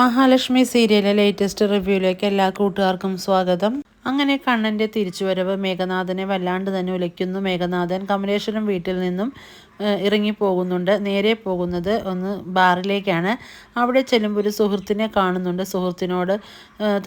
മഹാലക്ഷ്മി സീരിയലിലെ ലേറ്റസ്റ്റ് റിവ്യൂയിലേക്ക് എല്ലാ കൂട്ടുകാർക്കും സ്വാഗതം. അങ്ങനെ കണ്ണന്റെ തിരിച്ചുവരവ് മേഘനാഥനെ വല്ലാണ്ട് തന്നെ ഉലയ്ക്കുന്നു. മേഘനാഥൻ കമലേശ്വരം വീട്ടിൽ നിന്നും ഇറങ്ങി പോകുന്നുണ്ട്. നേരെ പോകുന്നത് ഒന്ന് ബാറിലേക്കാണ്. അവിടെ ചെല്ലുമ്പോൾ ഒരു സുഹൃത്തിനെ കാണുന്നുണ്ട്. സുഹൃത്തിനോട്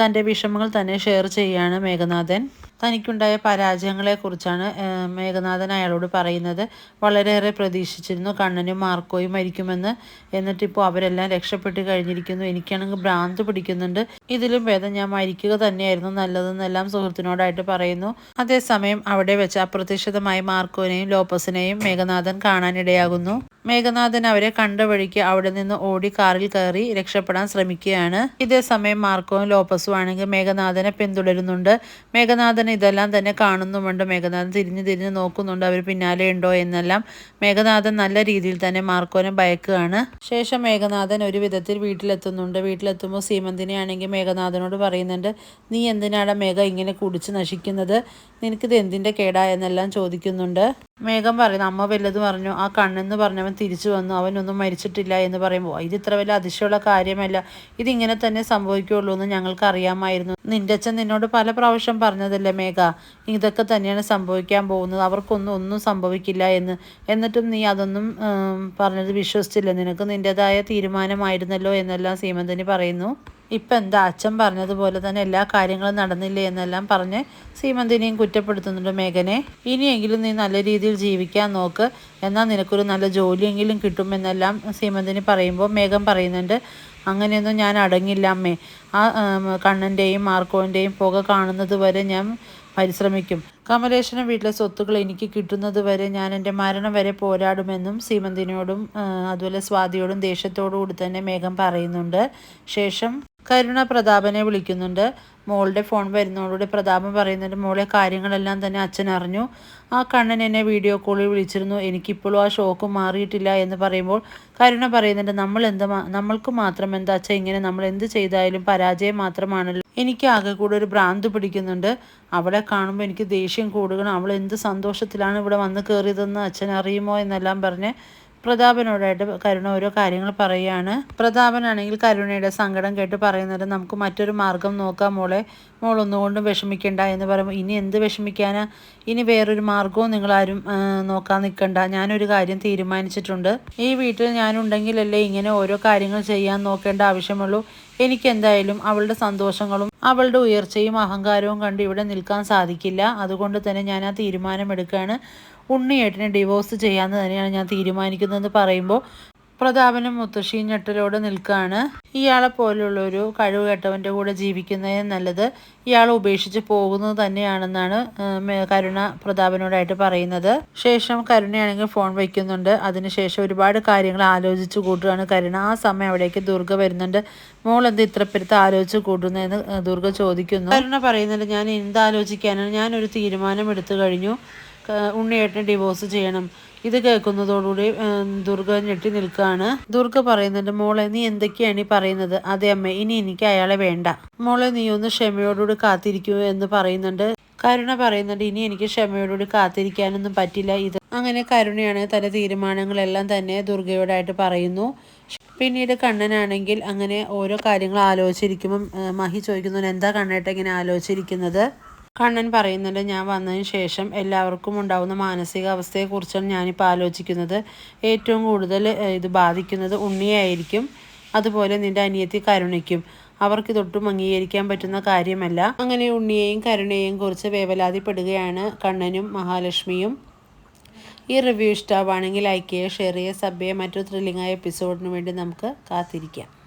തന്റെ വിഷമങ്ങൾ തന്നെ ഷെയർ ചെയ്യുകയാണ് മേഘനാഥൻ. തനിക്കുണ്ടായ പരാജയങ്ങളെക്കുറിച്ചാണ് മേഘനാഥൻ അയാളോട് പറയുന്നത്. വളരെയേറെ പ്രതീക്ഷിച്ചിരുന്നു. കണ്ണനും മാർക്കോയും മരിക്കുമെന്ന്. എന്നിട്ടിപ്പോൾ അവരെല്ലാം രക്ഷപ്പെട്ട് കഴിഞ്ഞിരിക്കുന്നു. എനിക്കാണെങ്കിൽ ഭ്രാന്ത് പിടിക്കുന്നുണ്ട്. ഇതിലും ഭേദം ഞാൻ മരിക്കുക തന്നെയായിരുന്നു നല്ലതെന്നെല്ലാം സുഹൃത്തിനോടായിട്ട് പറയുന്നു. അതേസമയം അവിടെ വെച്ച് അപ്രതീക്ഷിതമായി മാർക്കോനെയും ലോപ്പസിനെയും മേഘനാഥൻ കാണാനിടയാകുന്നു. മേഘനാഥൻ അവരെ കണ്ട വഴിക്ക് അവിടെ നിന്ന് ഓടി കാറിൽ കയറി രക്ഷപ്പെടാൻ ശ്രമിക്കുകയാണ്. ഇതേ സമയം മാർക്കോയും ലോപ്പസും ആണെങ്കിൽ മേഘനാഥനെ പിന്തുടരുന്നുണ്ട്. മേഘനാഥൻ ഇതെല്ലാം തന്നെ കാണുന്നുമുണ്ട്. മേഘനാഥൻ തിരിഞ്ഞു തിരിഞ്ഞ് നോക്കുന്നുണ്ട്. അവർ പിന്നാലെ ഉണ്ടോ എന്നെല്ലാം. മേഘനാഥൻ നല്ല രീതിയിൽ തന്നെ മാർക്കോനെ ഭയക്കുകയാണ്. ശേഷം മേഘനാഥൻ ഒരു വിധത്തിൽ വീട്ടിലെത്തുന്നുണ്ട്. വീട്ടിലെത്തുമ്പോൾ സീമന്തിനെ ആണെങ്കിൽ മേഘനാഥനോട് പറയുന്നുണ്ട് നീ എന്തിനാണ് മേഘ ഇങ്ങനെ കുടിച്ച് നശിക്കുന്നത്? നിനക്കിത് എന്തിന്റെ കേടാ? എന്നെല്ലാം ചോദിക്കുന്നുണ്ട്. മേഘം പറയുന്നു അമ്മ വല്ലത് പറഞ്ഞു ആ കണ്ണെന്ന് പറഞ്ഞവൻ തിരിച്ചു വന്നു. അവനൊന്നും മരിച്ചിട്ടില്ല എന്ന് പറയുമ്പോൾ ഇത് ഇത്ര വലിയ അതിശയമുള്ള കാര്യമല്ല. ഇതിങ്ങനെ തന്നെ സംഭവിക്കുള്ളൂ എന്ന് ഞങ്ങൾക്ക് അറിയാമായിരുന്നു നിന്റെ അച്ഛൻ നിന്നോട് പല പ്രാവശ്യം പറഞ്ഞതല്ലേ മേഘ? ഇതൊക്കെ തന്നെയാണ് സംഭവിക്കാൻ പോകുന്നത്. അവർക്കൊന്നും ഒന്നും സംഭവിക്കില്ല എന്ന്. എന്നിട്ടും നീ അതൊന്നും പറഞ്ഞത് വിശ്വസിച്ചില്ല. നിനക്ക് നിന്റെതായ തീരുമാനമായിരുന്നല്ലോ എന്നെല്ലാം സീമന്തനി പറയുന്നു. ഇപ്പം എന്താ അച്ഛൻ പറഞ്ഞതുപോലെ തന്നെ എല്ലാ കാര്യങ്ങളും നടന്നില്ലേ എന്നെല്ലാം പറഞ്ഞ് സീമന്തിനെയും കുറ്റപ്പെടുത്തുന്നുണ്ട് മേഘനെ. ഇനിയെങ്കിലും നീ നല്ല രീതിയിൽ ജീവിക്കാൻ നോക്ക്. എന്നാൽ നിനക്കൊരു നല്ല ജോലിയെങ്കിലും കിട്ടുമെന്നെല്ലാം സീമന്തിനി പറയുമ്പോൾ മേഘം പറയുന്നുണ്ട്. അങ്ങനെയൊന്നും ഞാൻ അടങ്ങില്ല അമ്മേ. ആ കണ്ണന്റെയും മാർക്കോന്റെയും പുക കാണുന്നത് വരെ ഞാൻ പരിശ്രമിക്കും. കമലേശ്വരം വീട്ടിലെ സ്വത്തുക്കൾ എനിക്ക് കിട്ടുന്നത് വരെ ഞാൻ എന്റെ മരണം വരെ പോരാടുമെന്നും സീമന്തിനോടും അതുപോലെ സ്വാതിയോടും ദേഷ്യത്തോടു കൂടി തന്നെ മേഘം പറയുന്നുണ്ട്. ശേഷം കരുണ പ്രതാപനെ വിളിക്കുന്നുണ്ട്. മോളുടെ ഫോൺ വരുന്നതോടുകൂടി പ്രതാപൻ പറയുന്നുണ്ട് മോളെ കാര്യങ്ങളെല്ലാം തന്നെ അച്ഛൻ അറിഞ്ഞു. ആ കണ്ണൻ എന്നെ വീഡിയോ കോളിൽ വിളിച്ചിരുന്നു. എനിക്കിപ്പോഴും ആ ഷോക്ക് മാറിയിട്ടില്ല എന്ന് പറയുമ്പോൾ കരുണ പറയുന്നുണ്ട് നമ്മൾ എന്ത് നമ്മൾക്ക് മാത്രം എന്താ അച്ഛൻ ഇങ്ങനെ നമ്മൾ എന്ത് ചെയ്താലും പരാജയം മാത്രമാണല്ലോ. എനിക്ക് ആകെ കൂടെ ഒരു ഭ്രാന്ത് പിടിക്കുന്നുണ്ട്. അവളെ കാണുമ്പോൾ എനിക്ക് ദേഷ്യം കൂടുകയാണ്. അവൾ എന്ത് സന്തോഷത്തിലാണ് ഇവിടെ വന്ന് കയറിയതെന്ന് അച്ഛൻ അറിയുമോ എന്നെല്ലാം പറഞ്ഞ് പ്രതാപനോടായിട്ട് കരുണ ഓരോ കാര്യങ്ങൾ പറയുകയാണ്. പ്രതാപനാണെങ്കിൽ കരുണയുടെ സങ്കടം കേട്ട് പറയുന്നത് നമുക്ക് മറ്റൊരു മാർഗം നോക്കാം മോളെ. മോൾ ഒന്നുകൊണ്ടും വിഷമിക്കണ്ട എന്ന് പറയുമ്പോൾ ഇനി എന്ത് വിഷമിക്കാനാ? ഇനി വേറൊരു മാർഗവും നിങ്ങളാരും നോക്കാൻ നിൽക്കണ്ട. ഞാനൊരു കാര്യം തീരുമാനിച്ചിട്ടുണ്ട്. ഈ വീട്ടിൽ ഞാനുണ്ടെങ്കിലല്ലേ ഇങ്ങനെ ഓരോ കാര്യങ്ങൾ ചെയ്യാൻ നോക്കേണ്ട ആവശ്യമുള്ളൂ. എനിക്ക് എന്തായാലും അവളുടെ സന്തോഷങ്ങളും അവളുടെ ഉയർച്ചയും അഹങ്കാരവും കണ്ട് ഇവിടെ നിൽക്കാൻ സാധിക്കില്ല. അതുകൊണ്ട് തന്നെ ഞാൻ ആ തീരുമാനമെടുക്കുകയാണ്. ഉണ്ണിയേട്ടനെ ഡിവോഴ്സ് ചെയ്യാമെന്ന് തന്നെയാണ് ഞാൻ തീരുമാനിക്കുന്നതെന്ന് പറയുമ്പോൾ പ്രതാപനും മുത്തശ്ശിയും ഞെട്ടലോടെ നിൽക്കുകയാണ് ഇയാളെ പോലുള്ളൊരു കഴിവ് കെട്ടവന്റെ കൂടെ ജീവിക്കുന്നതിന് നല്ലത്. ഇയാളെ ഉപേക്ഷിച്ച് പോകുന്നത് തന്നെയാണെന്നാണ് കരുണ പ്രതാപനോടായിട്ട് പറയുന്നത്. ശേഷം കരുണയാണെങ്കിൽ ഫോൺ വയ്ക്കുന്നുണ്ട്. അതിനുശേഷം ഒരുപാട് കാര്യങ്ങൾ ആലോചിച്ച് കൂട്ടുകയാണ് കരുണ. ആ സമയം അവിടേക്ക് ദുർഗ വരുന്നുണ്ട്. മോൾ എന്ത് ഇത്ര പെരുത്ത് ആലോചിച്ച് കൂട്ടുന്നതെന്ന് ദുർഗ ചോദിക്കുന്നു. കരുണ പറയുന്നുണ്ട് ഞാൻ എന്താലോചിക്കാനാണ് ഞാനൊരു തീരുമാനം എടുത്തു കഴിഞ്ഞു. ഉണ്ണിയേട്ടനെ ഡിവോഴ്സ് ചെയ്യണം. ഇത് കേൾക്കുന്നതോടുകൂടി ദുർഗ ഞെട്ടി നിൽക്കുകയാണ് ദുർഗ പറയുന്നുണ്ട് മോളെ നീ എന്തൊക്കെയാണ് ഈ പറയുന്നത്? അതെ അമ്മ ഇനി എനിക്ക് അയാളെ വേണ്ട. മോളെ നീ ഒന്ന് ക്ഷമയോടുകൂടി കാത്തിരിക്കൂ എന്ന് പറയുന്നുണ്ട്. കരുണ പറയുന്നുണ്ട് ഇനി എനിക്ക് ക്ഷമയോടുകൂടി കാത്തിരിക്കാനൊന്നും പറ്റില്ല. ഇത് അങ്ങനെ കരുണയാണ് തന്റെ തീരുമാനങ്ങളെല്ലാം തന്നെ ദുർഗയോടായിട്ട് പറയുന്നു. പിന്നീട് കണ്ണനാണെങ്കിൽ അങ്ങനെ ഓരോ കാര്യങ്ങൾ ആലോചിച്ചിരിക്കുമ്പം മഹി ചോദിക്കുന്നു എന്താ കണ്ണേട്ട ഇങ്ങനെ ആലോചിച്ചിരിക്കുന്നത്? കണ്ണൻ പറയുന്നുണ്ട് ഞാൻ വന്നതിന് ശേഷം എല്ലാവർക്കും ഉണ്ടാകുന്ന മാനസികാവസ്ഥയെക്കുറിച്ചാണ് ഞാനിപ്പോൾ ആലോചിക്കുന്നത്. ഏറ്റവും കൂടുതൽ ഇത് ബാധിക്കുന്നത് ഉണ്ണിയായിരിക്കും. അതുപോലെ നിന്റെ അനിയത്തി കരുണയ്ക്കും. അവർക്ക് തൊട്ടും അംഗീകരിക്കാൻ പറ്റുന്ന കാര്യമല്ല. അങ്ങനെ ഉണ്ണിയെയും കരുണയെയും കുറിച്ച് വേവലാതിപ്പെടുകയാണ് കണ്ണനും മഹാലക്ഷ്മിയും. ഈ റിവ്യൂ ഇഷ്ടമാണെങ്കിൽ ലൈക്ക് ചെയ്യുക ഷെയർ ചെയ്യുക സബ് ചെയ്യുക മറ്റൊരു ത്രില്ലിംഗായ എപ്പിസോഡിന് വേണ്ടി നമുക്ക് കാത്തിരിക്കാം.